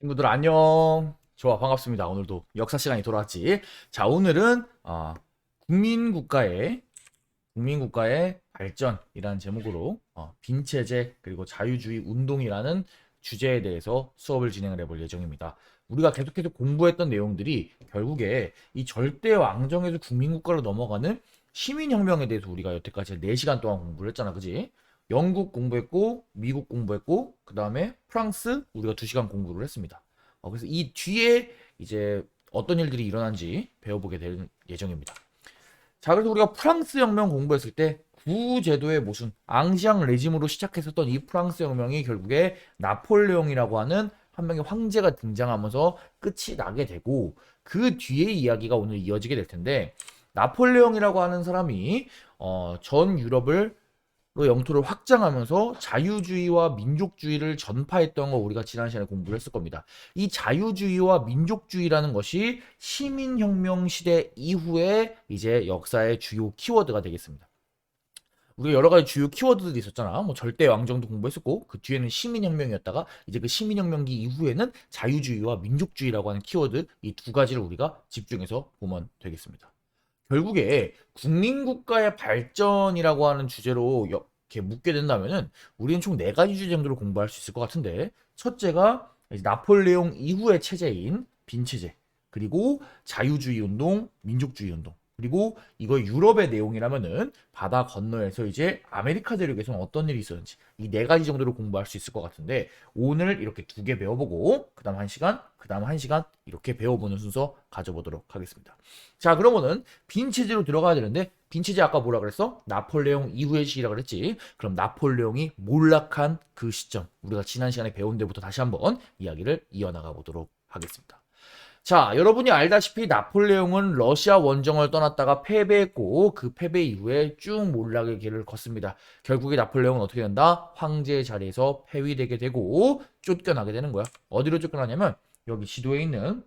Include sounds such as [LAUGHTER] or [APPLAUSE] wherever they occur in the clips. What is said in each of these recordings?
친구들 안녕. 좋아 반갑습니다. 오늘도 역사 시간이 돌아왔지. 자 오늘은 어, 국민국가의 국민국가의 발전이라는 제목으로 어, 빈체제 그리고 자유주의 운동이라는 주제에 대해서 수업을 진행을 해볼 예정입니다. 우리가 계속해서 공부했던 내용들이 결국에 이 절대 왕정에서 국민국가로 넘어가는 시민혁명에 대해서 우리가 여태까지 4시간 동안 공부를 했잖아. 그지? 영국 공부했고 미국 공부했고 그 다음에 프랑스 우리가 2시간 공부를 했습니다. 어, 그래서 이 뒤에 이제 어떤 일들이 일어난지 배워보게 될 예정입니다. 자, 그래서 우리가 프랑스 혁명 공부했을 때 구제도의 모순, 앙시앙 레짐으로 시작했었던 이 프랑스 혁명이 결국에 나폴레옹이라고 하는 한 명의 황제가 등장하면서 끝이 나게 되고 그 뒤에 이야기가 오늘 이어지게 될 텐데 나폴레옹이라고 하는 사람이 어, 전 유럽을 로 영토를 확장하면서 자유주의와 민족주의를 전파했던 거 우리가 지난 시간에 공부를 했을 겁니다. 이 자유주의와 민족주의라는 것이 시민혁명 시대 이후에 이제 역사의 주요 키워드가 되겠습니다. 우리가 여러 가지 주요 키워드들이 있었잖아. 뭐 절대 왕정도 공부했었고 그 뒤에는 시민혁명이었다가 이제 그 시민혁명기 이후에는 자유주의와 민족주의라고 하는 키워드 이 두 가지를 우리가 집중해서 보면 되겠습니다. 결국에 국민국가의 발전이라고 하는 주제로 이렇게 묻게 된다면은 우리는 총 네 가지 주제 정도로 공부할 수 있을 것 같은데 첫째가 이제 나폴레옹 이후의 체제인 빈 체제 그리고 자유주의 운동, 민족주의 운동 그리고 이거 유럽의 내용이라면은 바다 건너에서 이제 아메리카 대륙에서 어떤 일이 있었는지 이 네 가지 정도로 공부할 수 있을 것 같은데 오늘 이렇게 두 개 배워보고 그 다음 한 시간 그 다음 한 시간 이렇게 배워보는 순서 가져보도록 하겠습니다. 자 그러면은 빈 체제로 들어가야 되는데 빈 체제 아까 뭐라 그랬어? 나폴레옹 이후의 시기라 그랬지? 그럼 나폴레옹이 몰락한 그 시점 우리가 지난 시간에 배운 데부터 다시 한번 이야기를 이어나가 보도록 하겠습니다 자, 여러분이 알다시피 나폴레옹은 러시아 원정을 떠났다가 패배했고 그 패배 이후에 쭉 몰락의 길을 걷습니다. 결국에 나폴레옹은 어떻게 된다? 황제의 자리에서 폐위되게 되고 쫓겨나게 되는 거야. 어디로 쫓겨나냐면 여기 지도에 있는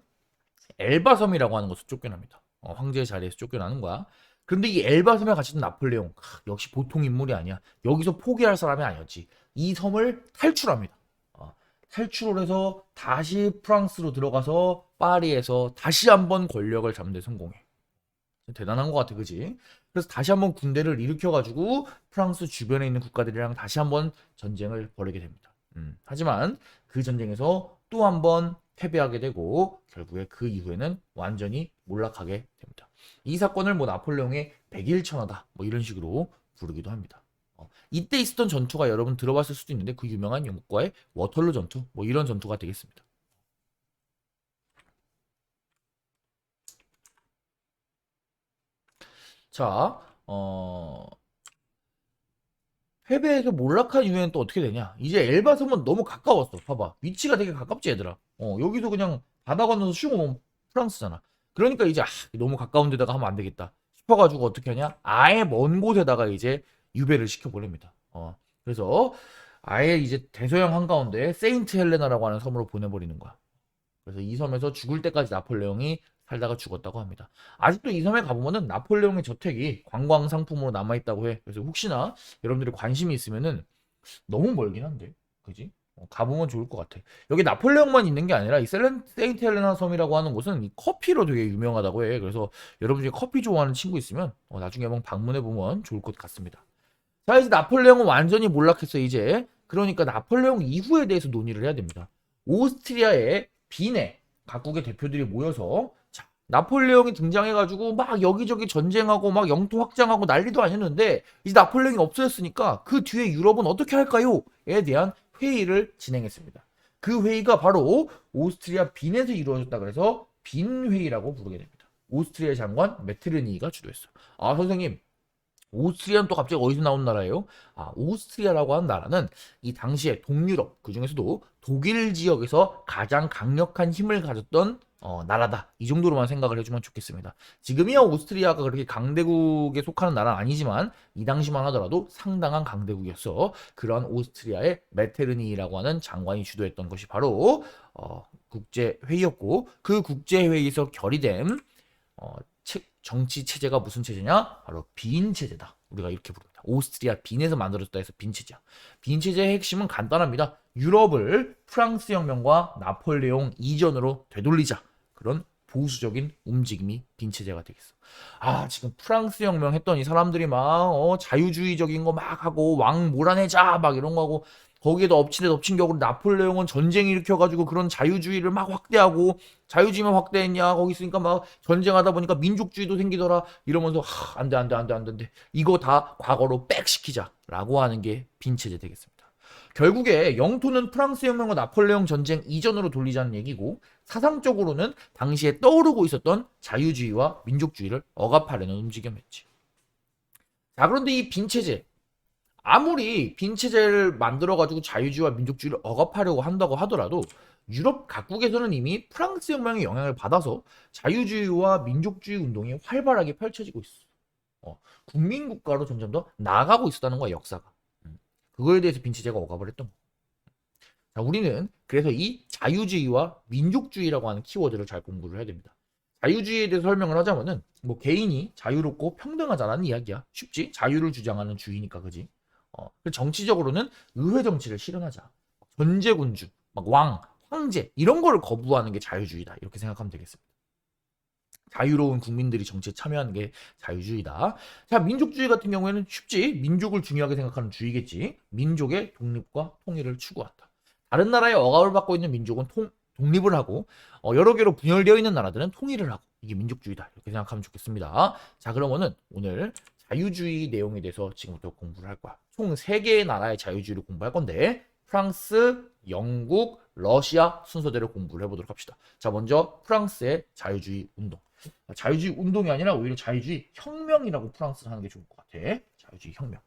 엘바섬이라고 하는 곳으로 쫓겨납니다. 어, 황제의 자리에서 쫓겨나는 거야. 그런데 이 엘바섬에 갇혔던 나폴레옹 하, 역시 보통 인물이 아니야. 여기서 포기할 사람이 아니었지. 이 섬을 탈출합니다. 어, 탈출을 해서 다시 프랑스로 들어가서 파리에서 다시 한번 권력을 잡는 데 성공해. 대단한 것 같아, 그지? 그래서 다시 한번 군대를 일으켜가지고 프랑스 주변에 있는 국가들이랑 다시 한번 전쟁을 벌이게 됩니다. 음, 하지만 그 전쟁에서 또 한번 패배하게 되고 결국에 그 이후에는 완전히 몰락하게 됩니다. 이 사건을 뭐 나폴레옹의 백일천하다 뭐 이런 식으로 부르기도 합니다. 어, 이때 있었던 전투가 여러분 들어봤을 수도 있는데 그 유명한 영국과의 워털루 전투 뭐 이런 전투가 되겠습니다. 자, 어, 패배해서 몰락한 이후에는 또 어떻게 되냐? 이제 엘바 섬은 너무 가까웠어. 봐봐. 위치가 되게 가깝지, 얘들아. 어, 여기도 그냥 바다 건너서 슝 오면 프랑스잖아. 그러니까 이제 아, 너무 가까운 데다가 하면 안 되겠다. 싶어가지고 어떻게 하냐? 아예 먼 곳에다가 이제 유배를 시켜버립니다. 어, 그래서 아예 이제 대서양 한가운데 세인트 헬레나라고 하는 섬으로 보내버리는 거야. 그래서 이 섬에서 죽을 때까지 나폴레옹이 살다가 죽었다고 합니다. 아직도 이 섬에 가보면은 나폴레옹의 저택이 관광 상품으로 남아있다고 해. 그래서 혹시나 여러분들이 관심이 있으면은 너무 멀긴 한데, 그지? 어, 가보면 좋을 것 같아. 여기 나폴레옹만 있는 게 아니라 이 세인트 헬레나 섬이라고 하는 곳은 이 커피로 되게 유명하다고 해. 그래서 여러분 중에 커피 좋아하는 친구 있으면 어, 나중에 한번 방문해 보면 좋을 것 같습니다. 자, 이제 나폴레옹은 완전히 몰락했어, 이제. 그러니까 나폴레옹 이후에 대해서 논의를 해야 됩니다. 오스트리아의 비네 각국의 대표들이 모여서 자, 나폴레옹이 등장해가지고 막 여기저기 전쟁하고 막 영토 확장하고 난리도 아니었는데 이제 나폴레옹이 없어졌으니까 그 뒤에 유럽은 어떻게 할까요?에 대한 회의를 진행했습니다. 그 회의가 바로 오스트리아 빈에서 이루어졌다 그래서 빈 회의라고 부르게 됩니다. 오스트리아 장관 메트르니가 주도했어. 아 선생님 오스트리아는 또 갑자기 어디서 나온 나라예요? 아, 오스트리아라고 하는 나라는 이 당시에 동유럽, 그 중에서도 독일 지역에서 가장 강력한 힘을 가졌던 어, 나라다. 이 정도로만 생각을 해주면 좋겠습니다. 지금이야 오스트리아가 그렇게 강대국에 속하는 나라는 아니지만 이 당시만 하더라도 상당한 강대국이었어. 그런 오스트리아의 메테르니라고 하는 장관이 주도했던 것이 바로 어, 국제회의였고 그 국제회의에서 결의된 어, 정치 체제가 무슨 체제냐? 바로 빈 체제다. 우리가 이렇게 부릅니다. 오스트리아 빈에서 만들어졌다 해서 빈 체제야. 빈 체제의 핵심은 간단합니다. 유럽을 프랑스 혁명과 나폴레옹 이전으로 되돌리자 그런 보수적인 움직임이 빈 체제가 되겠어. 아 지금 프랑스 혁명 했더니 사람들이 막 어, 자유주의적인 거 막 하고 왕 몰아내자 막 이런 거 하고 거기에도 엎친 데 덮친 격으로 나폴레옹은 전쟁 일으켜가지고 그런 자유주의를 막 확대하고 자유주의만 확대했냐 거기 있으니까 막 전쟁하다 보니까 민족주의도 생기더라 이러면서 하, 안돼 안 돼 안 돼 안 돼 이거 다 과거로 백시키자라고 하는 게 빈체제 되겠습니다. 결국에 영토는 프랑스 혁명과 나폴레옹 전쟁 이전으로 돌리자는 얘기고 사상적으로는 당시에 떠오르고 있었던 자유주의와 민족주의를 억압하려는 움직임이었지. 자 그런데 이 빈체제 아무리 빈체제를 만들어가지고 자유주의와 민족주의를 억압하려고 한다고 하더라도 유럽 각국에서는 이미 프랑스 혁명의 영향을 받아서 자유주의와 민족주의 운동이 활발하게 펼쳐지고 있어. 어, 국민 국가로 점점 더 나아가고 있었다는 거야 역사가. 음, 그거에 대해서 빈체제가 억압을 했던 거. 자, 우리는 그래서 이 자유주의와 민족주의라고 하는 키워드를 잘 공부를 해야 됩니다. 자유주의에 대해서 설명을 하자면은 뭐 개인이 자유롭고 평등하자라는 이야기야. 쉽지? 자유를 주장하는 주의니까 그지? 어, 그 정치적으로는 의회 정치를 실현하자. 전제군주, 막 왕, 황제 이런 거를 거부하는 게 자유주의다. 이렇게 생각하면 되겠습니다. 자유로운 국민들이 정치에 참여하는 게 자유주의다. 자, 민족주의 같은 경우에는 쉽지. 민족을 중요하게 생각하는 주의겠지. 민족의 독립과 통일을 추구한다. 다른 나라의 억압을 받고 있는 민족은 통, 독립을 하고 어, 여러 개로 분열되어 있는 나라들은 통일을 하고 이게 민족주의다. 이렇게 생각하면 좋겠습니다. 자, 그러면은 오늘 자유주의 내용에 대해서 지금부터 공부를 할 거야. 총 3개의 나라의 자유주의를 공부할 건데 프랑스, 영국, 러시아 순서대로 공부를 해보도록 합시다. 자, 먼저 프랑스의 자유주의 운동. 자유주의 운동이 아니라 오히려 자유주의 혁명이라고 프랑스를 하는 게 좋을 것 같아. 자유주의 혁명.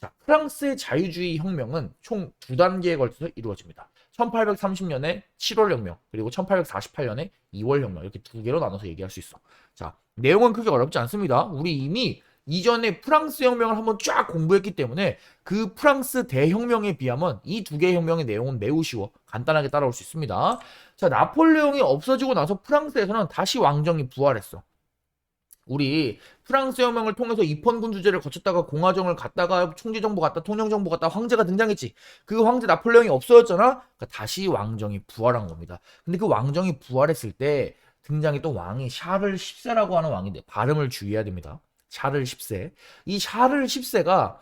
자, 프랑스의 자유주의 혁명은 총 두 단계에 걸쳐서 이루어집니다. 1830년에 7월 혁명, 그리고 1848년에 2월 혁명 이렇게 두 개로 나눠서 얘기할 수 있어. 자, 내용은 크게 어렵지 않습니다. 우리 이미 이전에 프랑스 혁명을 한번 쫙 공부했기 때문에 그 프랑스 대혁명에 비하면 이 두 개의 혁명의 내용은 매우 쉬워 간단하게 따라올 수 있습니다. 자 나폴레옹이 없어지고 나서 프랑스에서는 다시 왕정이 부활했어. 우리 프랑스 혁명을 통해서 입헌군 주제를 거쳤다가 공화정을 갔다가 총재정부 갔다 통영정부 갔다 황제가 등장했지. 그 황제 나폴레옹이 없어졌잖아. 그러니까 다시 왕정이 부활한 겁니다. 근데 그 왕정이 부활했을 때 등장했던 왕이 샤를 10세라고 하는 왕인데 발음을 주의해야 됩니다. 샤를 10세. 이 샤를 10세가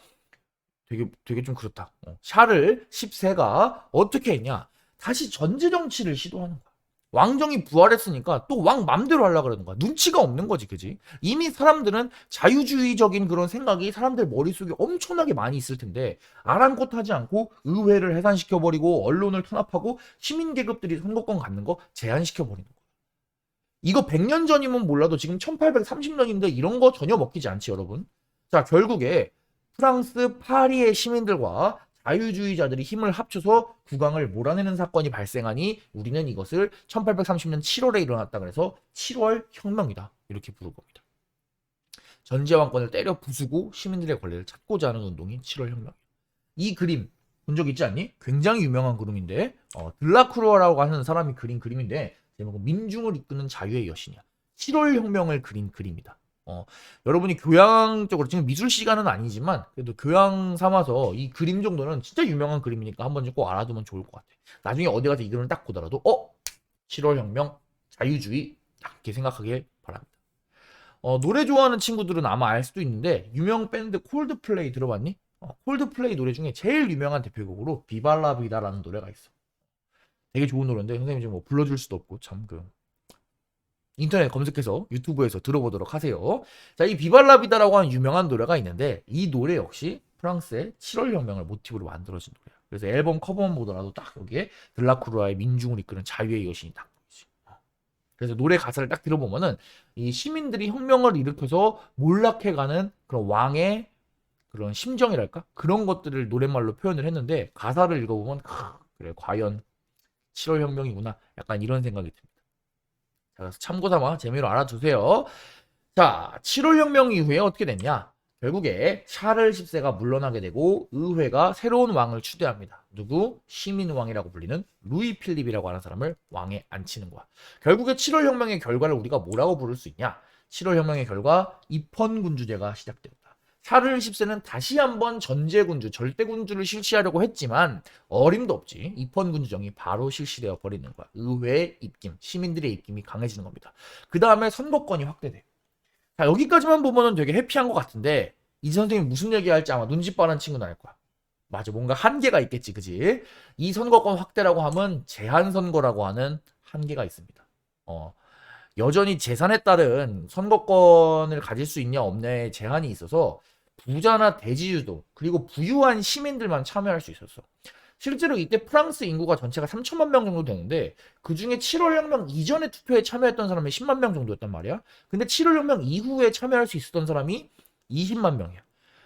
되게 되게 좀 그렇다. 어, 샤를 10세가 어떻게 했냐? 다시 전제 정치를 시도하는 거야. 왕정이 부활했으니까 또 왕 맘대로 하려고 그러는 거야. 눈치가 없는 거지, 그지? 이미 사람들은 자유주의적인 그런 생각이 사람들 머릿속에 엄청나게 많이 있을 텐데 아랑곳하지 않고 의회를 해산시켜 버리고 언론을 탄압하고 시민 계급들이 선거권 갖는 거 제한시켜 버리는 거야. 이거 100년 전이면 몰라도 지금 1830년인데 이런 거 전혀 먹히지 않지, 여러분. 자, 결국에 프랑스 파리의 시민들과 자유주의자들이 힘을 합쳐서 국왕을 몰아내는 사건이 발생하니 우리는 이것을 1830년 7월에 일어났다 그래서 7월 혁명이다. 이렇게 부를 겁니다. 전제왕권을 때려 부수고 시민들의 권리를 찾고자 하는 운동이 7월 혁명. 이 그림 본 적 있지 않니? 굉장히 유명한 그림인데 어, 들라크루아라고 하는 사람이 그린 그림인데 제목은 민중을 이끄는 자유의 여신이야. 7월 혁명을 그린 그림이다. 어, 여러분이 교양적으로 지금 미술 시간은 아니지만 그래도 교양 삼아서 이 그림 정도는 진짜 유명한 그림이니까 한 번쯤 꼭 알아두면 좋을 것 같아. 나중에 어디 가서 이 그림을 딱 보더라도 어 7월 혁명 자유주의 딱 이렇게 생각하길 바랍니다. 어, 노래 좋아하는 친구들은 아마 알 수도 있는데 유명 밴드 콜드플레이 들어봤니? 어, 콜드플레이 노래 중에 제일 유명한 대표곡으로 비발라 비다라는 노래가 있어. 되게 좋은 노래인데 선생님 지금 뭐 불러줄 수도 없고 참 그 인터넷 검색해서 유튜브에서 들어보도록 하세요. 자, 이 비발라비다라고 하는 유명한 노래가 있는데 이 노래 역시 프랑스의 7월 혁명을 모티브로 만들어진 노래야. 그래서 앨범 커버만 보더라도 딱 여기에 들라크루아의 민중을 이끄는 자유의 여신이 딱. 그래서 노래 가사를 딱 들어보면은 이 시민들이 혁명을 일으켜서 몰락해가는 그런 왕의 그런 심정이랄까 그런 것들을 노랫말로 표현을 했는데 가사를 읽어보면 크, 그래 과연 7월 혁명이구나 약간 이런 생각이 듭니다. 자, 그래서 참고 삼아 재미로 알아두세요. 자, 7월 혁명 이후에 어떻게 됐냐? 결국에 샤를 10세가 물러나게 되고 의회가 새로운 왕을 추대합니다. 누구? 시민왕이라고 불리는 루이 필립이라고 하는 사람을 왕에 앉히는 거야. 결국에 7월 혁명의 결과를 우리가 뭐라고 부를 수 있냐? 7월 혁명의 결과 입헌군주제가 시작됩니다. 샤를 10세는 다시 한번 전제군주, 절대군주를 실시하려고 했지만 어림도 없지. 입헌군주정이 바로 실시되어 버리는 거야. 의회의 입김, 시민들의 입김이 강해지는 겁니다. 그 다음에 선거권이 확대돼. 자, 여기까지만 보면은 되게 해피한 것 같은데 이 선생님이 무슨 얘기할지 아마 눈치 빠른 친구는 알 거야. 맞아, 뭔가 한계가 있겠지, 그지? 이 선거권 확대라고 하면 제한 선거라고 하는 한계가 있습니다. 어, 여전히 재산에 따른 선거권을 가질 수 있냐 없냐의 제한이 있어서 부자나 대지주도 그리고 부유한 시민들만 참여할 수 있었어. 실제로 이때 프랑스 인구가 전체가 3천만 명 정도 되는데 그 중에 7월 혁명 이전에 투표에 참여했던 사람이 10만 명 정도였단 말이야. 근데 7월 혁명 이후에 참여할 수 있었던 사람이 20만 명이야.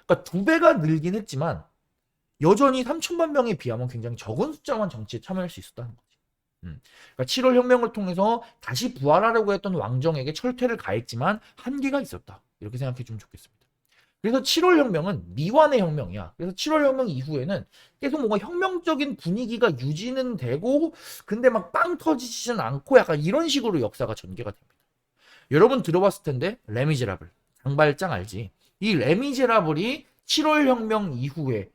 그러니까 두 배가 늘긴 했지만 여전히 3천만 명에 비하면 굉장히 적은 숫자만 정치에 참여할 수 있었다는 거지. 음. 그러니까 7월 혁명을 통해서 다시 부활하려고 했던 왕정에게 철퇴를 가했지만 한계가 있었다. 이렇게 생각해 주면 좋겠습니다. 그래서 7월 혁명은 미완의 혁명이야. 그래서 7월 혁명 이후에는 계속 뭔가 혁명적인 분위기가 유지는 되고 근데 막 빵 터지지는 않고 약간 이런 식으로 역사가 전개가 됩니다. 여러분 들어봤을 텐데 레미제라블 장발장 알지? 이 레미제라블이 7월 혁명 이후에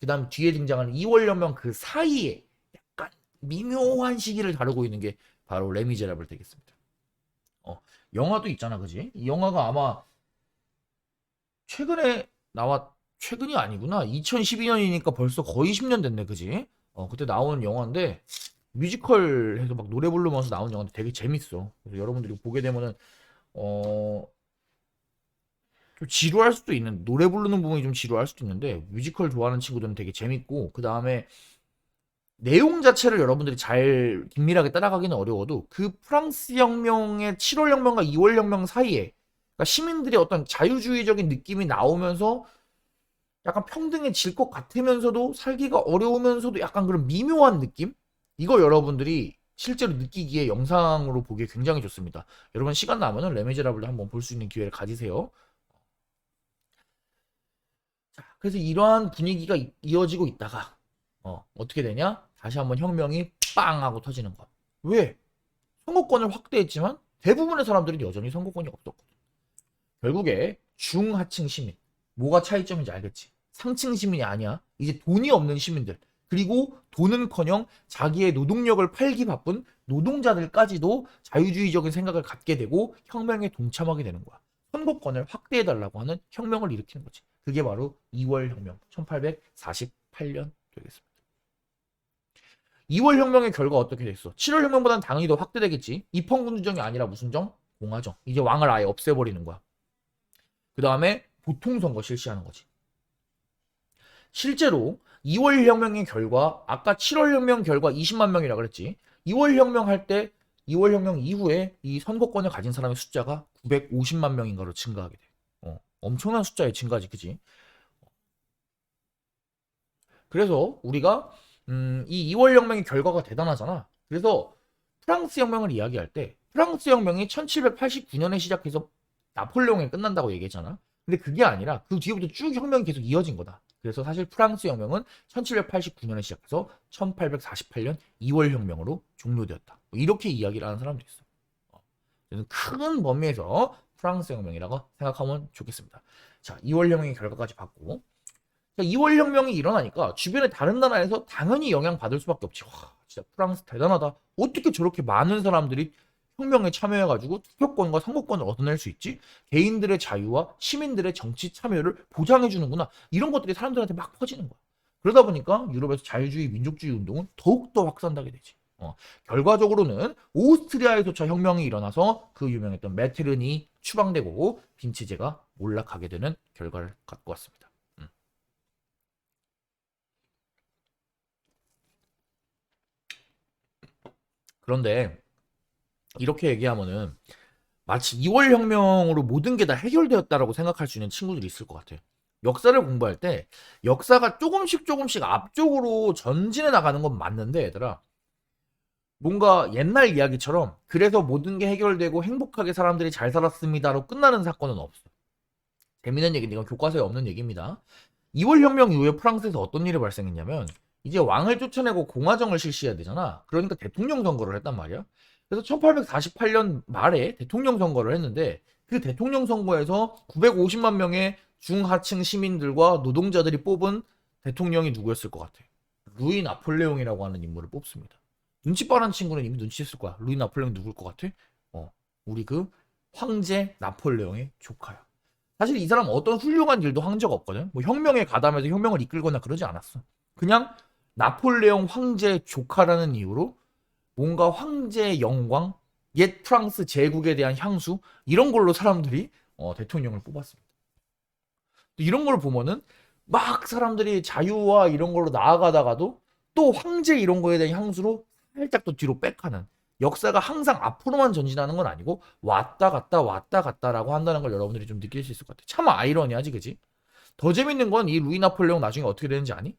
그다음 뒤에 등장하는 2월 혁명 그 사이에 약간 미묘한 시기를 다루고 있는 게 바로 레미제라블 되겠습니다. 어, 영화도 있잖아, 그지? 이 영화가 아마 최근에 나왔 최근이 아니구나. 2012년이니까 벌써 거의 10년 됐네, 그지? 어, 그때 나온 영화인데 뮤지컬 해서 막 노래 부르면서 나온 영화인데 되게 재밌어. 그래서 여러분들이 보게 되면은 어, 좀 지루할 수도 있는 노래 부르는 부분이 좀 지루할 수도 있는데 뮤지컬 좋아하는 친구들은 되게 재밌고 그 다음에 내용 자체를 여러분들이 잘 긴밀하게 따라가기는 어려워도 그 프랑스 혁명의 7월 혁명과 2월 혁명 사이에 그러니까 시민들의 어떤 자유주의적인 느낌이 나오면서 약간 평등해질 것 같으면서도 살기가 어려우면서도 약간 그런 미묘한 느낌? 이거 여러분들이 실제로 느끼기에 영상으로 보기에 굉장히 좋습니다. 여러분 시간 나면은 레미제라블도 한번 볼 수 있는 기회를 가지세요. 자, 그래서 이러한 분위기가 이- 이어지고 있다가 어, 어떻게 되냐? 다시 한번 혁명이 빵 하고 터지는 거. 왜? 선거권을 확대했지만 대부분의 사람들은 여전히 선거권이 없었거든. 결국에 중하층 시민 뭐가 차이점인지 알겠지? 상층 시민이 아니야. 이제 돈이 없는 시민들 그리고 돈은커녕 자기의 노동력을 팔기 바쁜 노동자들까지도 자유주의적인 생각을 갖게 되고 혁명에 동참하게 되는 거야. 선거권을 확대해달라고 하는 혁명을 일으키는 거지. 그게 바로 2월 혁명 1848년 되겠습니다. 2월 혁명의 결과 어떻게 됐어? 7월 혁명보다는 당연히 더 확대되겠지. 입헌군주정이 아니라 무슨 정? 공화정. 이제 왕을 아예 없애버리는 거야. 그 다음에 보통선거 실시하는 거지. 실제로 2월 혁명의 결과, 아까 7월 혁명 결과 20만 명이라 그랬지. 2월 혁명 할 때, 2월 혁명 이후에 이 선거권을 가진 사람의 숫자가 950만 명인가로 증가하게 돼. 어, 엄청난 숫자의 증가지, 그지? 그래서 우리가 음, 이 2월 혁명의 결과가 대단하잖아. 그래서 프랑스 혁명을 이야기할 때 프랑스 혁명이 1789년에 시작해서 나폴레옹에 끝난다고 얘기했잖아. 근데 그게 아니라 그 뒤부터 쭉 혁명이 계속 이어진 거다. 그래서 사실 프랑스 혁명은 1789년에 시작해서 1848년 2월 혁명으로 종료되었다. 뭐 이렇게 이야기를 하는 사람도 있어. 어. 그래서 큰 범위에서 프랑스 혁명이라고 생각하면 좋겠습니다. 자, 2월 혁명의 결과까지 봤고 2월 혁명이 일어나니까 주변의 다른 나라에서 당연히 영향 받을 수밖에 없지. 와, 진짜 프랑스 대단하다. 어떻게 저렇게 많은 사람들이 혁명에 참여해가지고 투표권과 선거권을 얻어낼 수 있지? 개인들의 자유와 시민들의 정치 참여를 보장해주는구나. 이런 것들이 사람들한테 막 퍼지는 거야. 그러다 보니까 유럽에서 자유주의, 민족주의 운동은 더욱더 확산되게 되지. 어, 결과적으로는 오스트리아에서차 혁명이 일어나서 그 유명했던 메테른이 추방되고 빈치제가 몰락하게 되는 결과를 갖고 왔습니다. 음. 그런데 이렇게 얘기하면은 마치 2월 혁명으로 모든 게 다 해결되었다라고 생각할 수 있는 친구들이 있을 것 같아요. 역사를 공부할 때 역사가 조금씩 조금씩 앞쪽으로 전진해 나가는 건 맞는데 얘들아 뭔가 옛날 이야기처럼 그래서 모든 게 해결되고 행복하게 사람들이 잘 살았습니다로 끝나는 사건은 없어. 재미있는 얘기인데 이건 교과서에 없는 얘기입니다. 2월 혁명 이후에 프랑스에서 어떤 일이 발생했냐면 이제 왕을 쫓아내고 공화정을 실시해야 되잖아. 그러니까 대통령 선거를 했단 말이야. 그래서 1848년 말에 대통령 선거를 했는데 그 대통령 선거에서 950만 명의 중하층 시민들과 노동자들이 뽑은 대통령이 누구였을 것 같아? 루이 나폴레옹이라고 하는 인물을 뽑습니다. 눈치 빠른 친구는 이미 눈치챘을 거야. 루이 나폴레옹 누굴 것 같아? 어, 우리 그 황제 나폴레옹의 조카야. 사실 이 사람 어떤 훌륭한 일도 한 적 없거든. 뭐 혁명에 가담해서 혁명을 이끌거나 그러지 않았어. 그냥 나폴레옹 황제 조카라는 이유로 뭔가 황제의 영광, 옛 프랑스 제국에 대한 향수 이런 걸로 사람들이 어, 대통령을 뽑았습니다. 이런 걸 보면은 막 사람들이 자유와 이런 걸로 나아가다가도 또 황제 이런 거에 대한 향수로 살짝 또 뒤로 백하는 역사가 항상 앞으로만 전진하는 건 아니고 왔다 갔다 왔다 갔다라고 한다는 걸 여러분들이 좀 느낄 수 있을 것 같아요. 참 아이러니하지, 그지? 더 재밌는 건 이 루이 나폴레옹 나중에 어떻게 되는지 아니?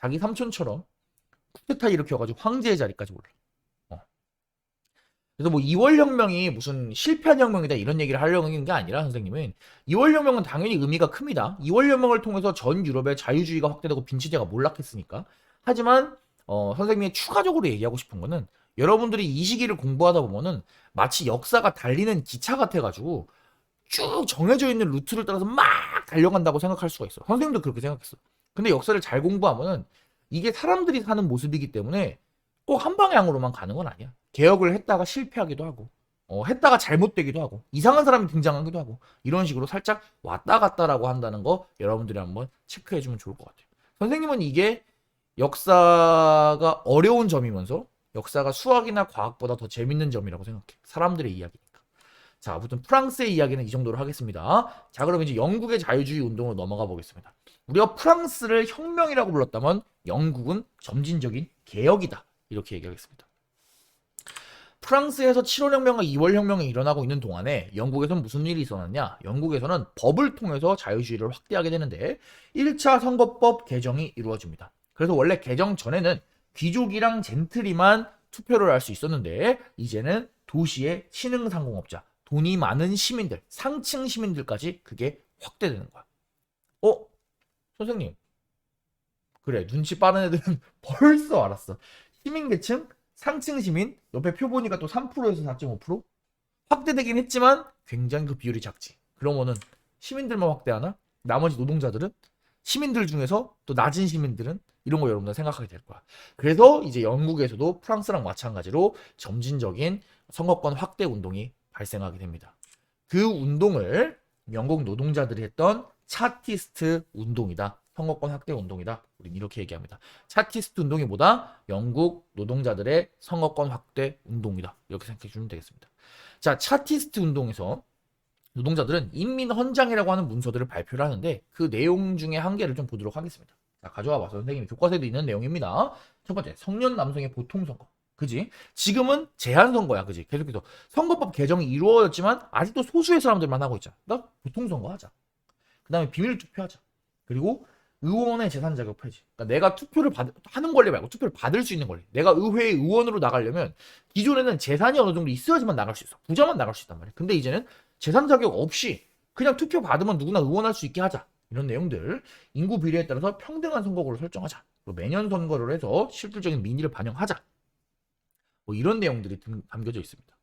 자기 삼촌처럼 쿠데타 일으켜가지고 황제의 자리까지 올라. 어. 그래서 뭐 2월 혁명이 무슨 실패한 혁명이다 이런 얘기를 하려는 게 아니라 선생님은 2월 혁명은 당연히 의미가 큽니다. 2월 혁명을 통해서 전 유럽의 자유주의가 확대되고 빈치제가 몰락했으니까. 하지만 어, 선생님이 추가적으로 얘기하고 싶은 거는 여러분들이 이 시기를 공부하다 보면은 마치 역사가 달리는 기차 같아가지고 쭉 정해져 있는 루트를 따라서 막 달려간다고 생각할 수가 있어. 선생님도 그렇게 생각했어. 근데 역사를 잘 공부하면은 이게 사람들이 사는 모습이기 때문에 꼭 한 방향으로만 가는 건 아니야. 개혁을 했다가 실패하기도 하고, 어, 했다가 잘못되기도 하고, 이상한 사람이 등장하기도 하고, 이런 식으로 살짝 왔다 갔다라고 한다는 거 여러분들이 한번 체크해 주면 좋을 것 같아요. 선생님은 이게 역사가 어려운 점이면서 역사가 수학이나 과학보다 더 재밌는 점이라고 생각해. 사람들의 이야기니까. 자, 아무튼 프랑스의 이야기는 이 정도로 하겠습니다. 자, 그럼 이제 영국의 자유주의 운동으로 넘어가 보겠습니다. 우리가 프랑스를 혁명이라고 불렀다면 영국은 점진적인 개혁이다. 이렇게 얘기하겠습니다. 프랑스에서 7월 혁명과 2월 혁명이 일어나고 있는 동안에 영국에서는 무슨 일이 있었느냐? 영국에서는 법을 통해서 자유주의를 확대하게 되는데 1차 선거법 개정이 이루어집니다. 그래서 원래 개정 전에는 귀족이랑 젠틀이만 투표를 할 수 있었는데 이제는 도시의 신흥 상공업자, 돈이 많은 시민들, 상층 시민들까지 그게 확대되는 거야. 어? 선생님. 그래, 눈치 빠른 애들은 [LAUGHS] 벌써 알았어. 시민계층, 상층 시민, 옆에 표 보니까 또 3%에서 4.5%? 확대되긴 했지만 굉장히 그 비율이 작지. 그러면은 시민들만 확대하나? 나머지 노동자들은? 시민들 중에서 또 낮은 시민들은 이런 거 여러분들 생각하게 될 거야. 그래서 이제 영국에서도 프랑스랑 마찬가지로 점진적인 선거권 확대 운동이 발생하게 됩니다. 그 운동을 영국 노동자들이 했던 차티스트 운동이다. 선거권 확대 운동이다. 우린 이렇게 얘기합니다. 차티스트 운동이 뭐다? 영국 노동자들의 선거권 확대 운동이다. 이렇게 생각해 주면 되겠습니다. 자, 차티스트 운동에서 노동자들은 인민 헌장이라고 하는 문서들을 발표를 하는데 그 내용 중에 한 개를 좀 보도록 하겠습니다. 자, 가져와 봐서 선생님이 교과서에도 있는 내용입니다. 첫 번째, 성년 남성의 보통 선거. 그지? 지금은 제한 선거야, 그지? 계속해서 선거법 개정이 이루어졌지만 아직도 소수의 사람들만 하고 있잖아. 나 보통 선거 하자. 그 다음에 비밀 투표하자. 그리고 의원의 재산 자격 폐지. 그러니까 내가 투표를 받, 하는 권리 말고 투표를 받을 수 있는 권리. 내가 의회의 의원으로 나가려면 기존에는 재산이 어느 정도 있어야지만 나갈 수 있어. 부자만 나갈 수 있단 말이야. 근데 이제는 재산 자격 없이 그냥 투표 받으면 누구나 의원할 수 있게 하자. 이런 내용들. 인구 비례에 따라서 평등한 선거구를 설정하자. 그리고 매년 선거를 해서 실질적인 민의를 반영하자. 뭐 이런 내용들이 담겨져 있습니다.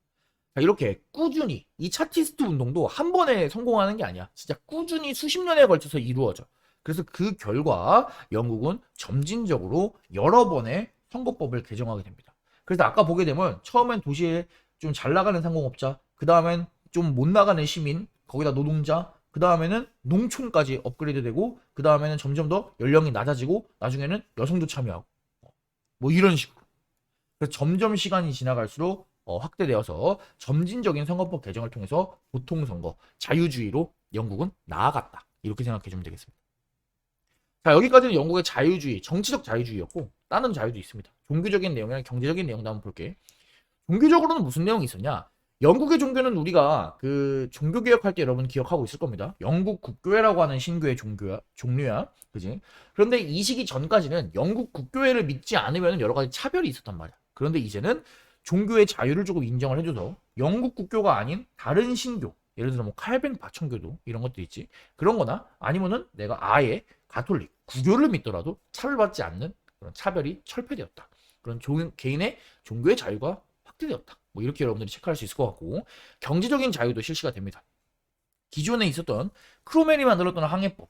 자, 이렇게 꾸준히 이 차티스트 운동도 한 번에 성공하는 게 아니야. 진짜 꾸준히 수십 년에 걸쳐서 이루어져. 그래서 그 결과 영국은 점진적으로 여러 번의 선거법을 개정하게 됩니다. 그래서 아까 보게 되면 처음엔 도시에 좀 잘 나가는 상공업자, 그 다음엔 좀 못 나가는 시민, 거기다 노동자, 그 다음에는 농촌까지 업그레이드 되고, 그 다음에는 점점 더 연령이 낮아지고, 나중에는 여성도 참여하고. 뭐 이런 식으로. 그래서 점점 시간이 지나갈수록 어, 확대되어서 점진적인 선거법 개정을 통해서 보통선거, 자유주의로 영국은 나아갔다. 이렇게 생각해 주면 되겠습니다. 자, 여기까지는 영국의 자유주의, 정치적 자유주의였고, 다른 자유도 있습니다. 종교적인 내용이랑 경제적인 내용도 한번 볼게. 종교적으로는 무슨 내용이 있었냐? 영국의 종교는 우리가 그 종교 개혁할 때 여러분 기억하고 있을 겁니다. 영국 국교회라고 하는 신교의 종교야, 종류야. 그지? 그런데 이 시기 전까지는 영국 국교회를 믿지 않으면 여러 가지 차별이 있었단 말이야. 그런데 이제는 종교의 자유를 조금 인정을 해줘서 영국 국교가 아닌 다른 신교, 예를 들어 뭐 칼뱅 바천교도 이런 것도 있지. 그런 거나 아니면은 내가 아예 가톨릭, 구교를 믿더라도 차별받지 않는 그런 차별이 철폐되었다. 그런 종, 개인의 종교의 자유가 확대되었다. 뭐 이렇게 여러분들이 체크할 수 있을 것 같고 경제적인 자유도 실시가 됩니다. 기존에 있었던 크로멜이 만들었던 항해법.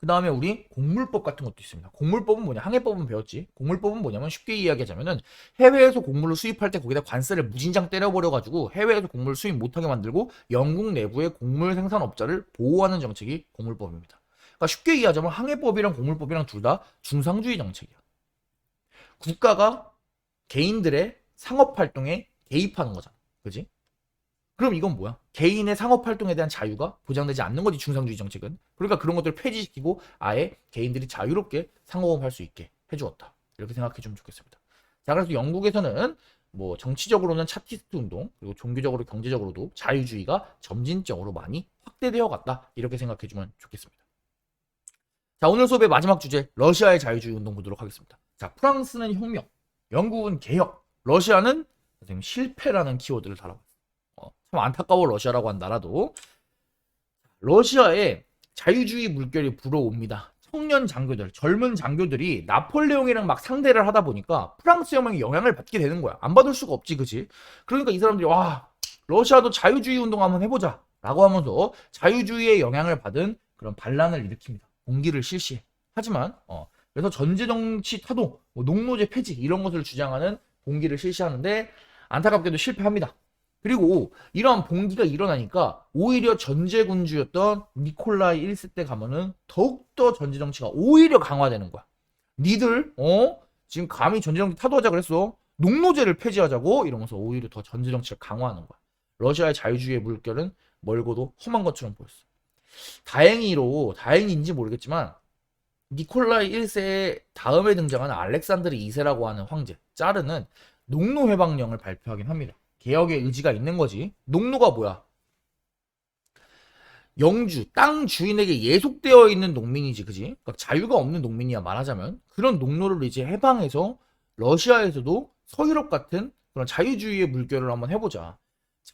그 다음에 우리 곡물법 같은 것도 있습니다. 곡물법은 뭐냐? 항해법은 배웠지. 곡물법은 뭐냐면 쉽게 이야기하자면은 해외에서 곡물을 수입할 때 거기다 관세를 무진장 때려버려가지고 해외에서 곡물을 수입 못하게 만들고 영국 내부의 곡물 생산업자를 보호하는 정책이 곡물법입니다. 그러니까 쉽게 이해하자면 항해법이랑 곡물법이랑 둘 다 중상주의 정책이야. 국가가 개인들의 상업 활동에 개입하는 거잖아. 그지? 그럼 이건 뭐야? 개인의 상업 활동에 대한 자유가 보장되지 않는 거지 중상주의 정책은. 그러니까 그런 것들을 폐지시키고 아예 개인들이 자유롭게 상호흡할 수 있게 해주었다. 이렇게 생각해 주면 좋겠습니다. 자, 그래서 영국에서는 뭐 정치적으로는 차티스트 운동 그리고 종교적으로 경제적으로도 자유주의가 점진적으로 많이 확대되어 갔다. 이렇게 생각해 주면 좋겠습니다. 자, 오늘 수업의 마지막 주제 러시아의 자유주의 운동 보도록 하겠습니다. 자, 프랑스는 혁명, 영국은 개혁, 러시아는 선생님 실패라는 키워드를 달아봤어요. 어, 참 안타까워 러시아라고 한 나라도 러시아에 자유주의 물결이 불어옵니다. 청년 장교들, 젊은 장교들이 나폴레옹이랑 막 상대를 하다 보니까 프랑스 혁명이 영향을 받게 되는 거야. 안 받을 수가 없지, 그지? 그러니까 이 사람들이 와 러시아도 자유주의 운동 한번 해보자. 라고 하면서 자유주의의 영향을 받은 그런 반란을 일으킵니다. 공기를 실시해. 하지만 어, 그래서 전제 정치 타도, 뭐 농노제 폐지 이런 것을 주장하는 봉기를 실시하는데 안타깝게도 실패합니다. 그리고 이러한 봉기가 일어나니까 오히려 전제군주였던 니콜라이 1세 때 가면은 더욱더 전제정치가 오히려 강화되는 거야. 니들 어 지금 감히 전제정치 타도하자 그랬어. 농노제를 폐지하자고 이러면서 오히려 더 전제정치를 강화하는 거야. 러시아의 자유주의의 물결은 멀고도 험한 것처럼 보였어. 다행히로 다행인지 모르겠지만 니콜라이 1세 다음에 등장하는 알렉산드르 2세라고 하는 황제 짜르는 농노 해방령을 발표하긴 합니다. 개혁의 의지가 있는 거지. 농노가 뭐야? 영주, 땅 주인에게 예속되어 있는 농민이지, 그지? 그러니까 자유가 없는 농민이야, 말하자면. 그런 농노를 이제 해방해서 러시아에서도 서유럽 같은 그런 자유주의의 물결을 한번 해보자.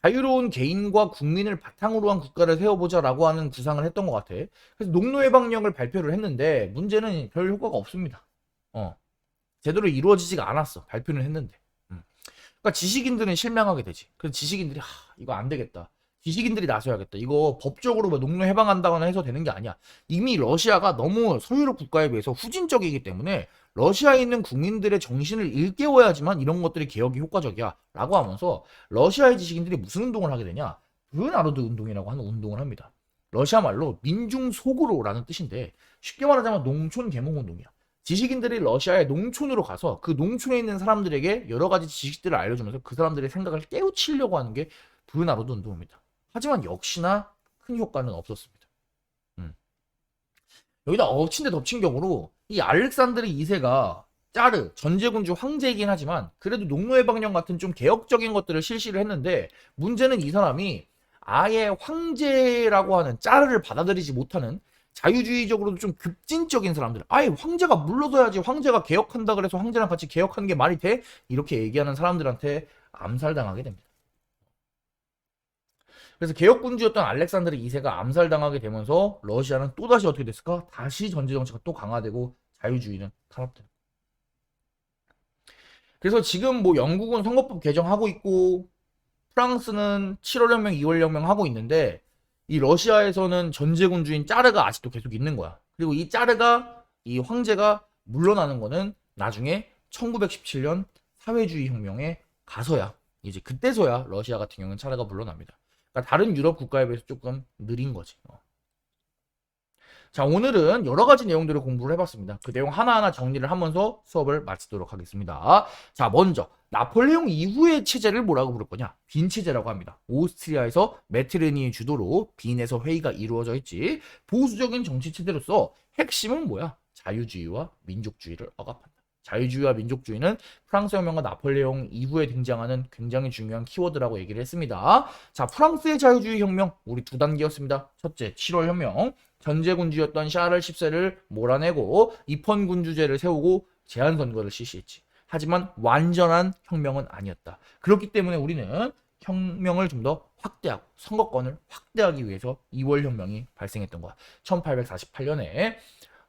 자유로운 개인과 국민을 바탕으로 한 국가를 세워보자라고 하는 구상을 했던 것 같아. 그래서 농노 해방령을 발표를 했는데 문제는 별 효과가 없습니다. 어. 제대로 이루어지지가 않았어. 발표는 했는데. 음. 그러니까 지식인들은 실망하게 되지. 그래서 지식인들이 하, 이거 안 되겠다. 지식인들이 나서야겠다. 이거 법적으로 뭐 농노 해방한다거나 해서 되는 게 아니야. 이미 러시아가 너무 서유럽 국가에 비해서 후진적이기 때문에 러시아에 있는 국민들의 정신을 일깨워야지만 이런 것들이 개혁이 효과적이야. 라고 하면서 러시아의 지식인들이 무슨 운동을 하게 되냐? 브나르드 운동이라고 하는 운동을 합니다. 러시아 말로 민중 속으로라는 뜻인데 쉽게 말하자면 농촌 계몽 운동이야. 지식인들이 러시아의 농촌으로 가서 그 농촌에 있는 사람들에게 여러 가지 지식들을 알려주면서 그 사람들의 생각을 깨우치려고 하는 게 브나르드 운동입니다. 하지만 역시나 큰 효과는 없었습니다. 음. 여기다 엎친 데 덮친 경우로 이 알렉산드르 2세가 짜르 전제군주 황제이긴 하지만 그래도 농노해방령 같은 좀 개혁적인 것들을 실시를 했는데 문제는 이 사람이 아예 황제라고 하는 짜르를 받아들이지 못하는 자유주의적으로도 좀 급진적인 사람들 아예 황제가 물러서야지 황제가 개혁한다 그래서 황제랑 같이 개혁하는 게 말이 돼? 이렇게 얘기하는 사람들한테 암살당하게 됩니다. 그래서 개혁군주였던 알렉산드르 2세가 암살당하게 되면서 러시아는 또다시 어떻게 됐을까? 다시 전제정치가 또 강화되고 자유주의는 탄압되는 그래서 지금 뭐 영국은 선거법 개정하고 있고 프랑스는 7월혁명, 2월혁명 하고 있는데 이 러시아에서는 전제군주인 짜르가 아직도 계속 있는 거야. 그리고 이 짜르가 이 황제가 물러나는 거는 나중에 1917년 사회주의 혁명에 가서야 이제 그때서야 러시아 같은 경우는 차르가 물러납니다. 그러니까 다른 유럽 국가에 비해서 조금 느린 거지. 어. 자, 오늘은 여러 가지 내용들을 공부를 해봤습니다. 그 내용 하나하나 정리를 하면서 수업을 마치도록 하겠습니다. 자, 먼저 나폴레옹 이후의 체제를 뭐라고 부를 거냐? 빈 체제라고 합니다. 오스트리아에서 메트르니의 주도로 빈에서 회의가 이루어져 있지. 보수적인 정치 체제로서 핵심은 뭐야? 자유주의와 민족주의를 억압한다. 자유주의와 민족주의는 프랑스 혁명과 나폴레옹 이후에 등장하는 굉장히 중요한 키워드라고 얘기를 했습니다. 자, 프랑스의 자유주의 혁명 우리 두 단계였습니다. 첫째, 7월 혁명. 전제군주였던 샤를 10세를 몰아내고 입헌군주제를 세우고 제한 선거를 실시했지. 하지만 완전한 혁명은 아니었다. 그렇기 때문에 우리는 혁명을 좀 더 확대하고 선거권을 확대하기 위해서 2월 혁명이 발생했던 거야. 1848년에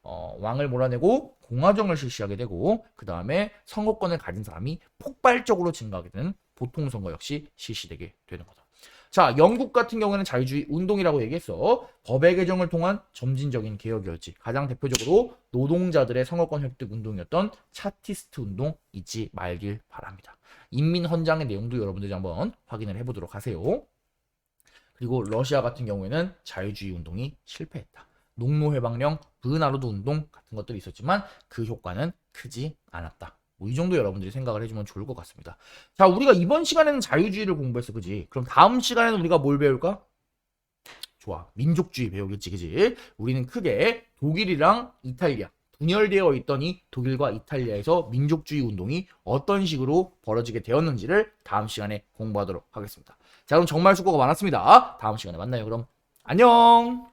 어, 왕을 몰아내고 공화정을 실시하게 되고 그 다음에 선거권을 가진 사람이 폭발적으로 증가하게 되는 보통 선거 역시 실시되게 되는 거다. 자, 영국 같은 경우에는 자유주의 운동이라고 얘기했어. 법의 개정을 통한 점진적인 개혁이었지. 가장 대표적으로 노동자들의 선거권 획득 운동이었던 차티스트 운동 잊지 말길 바랍니다. 인민 헌장의 내용도 여러분들이 한번 확인을 해보도록 하세요. 그리고 러시아 같은 경우에는 자유주의 운동이 실패했다. 농노 해방령, 브나르드 운동 같은 것들이 있었지만 그 효과는 크지 않았다. 뭐 이 정도 여러분들이 생각을 해주면 좋을 것 같습니다. 자, 우리가 이번 시간에는 자유주의를 공부했어, 그지? 그럼 다음 시간에는 우리가 뭘 배울까? 좋아, 민족주의 배우겠지, 그지? 우리는 크게 독일이랑 이탈리아 분열되어 있던 이 독일과 이탈리아에서 민족주의 운동이 어떤 식으로 벌어지게 되었는지를 다음 시간에 공부하도록 하겠습니다. 자, 그럼 정말 수고가 많았습니다. 다음 시간에 만나요. 그럼 안녕.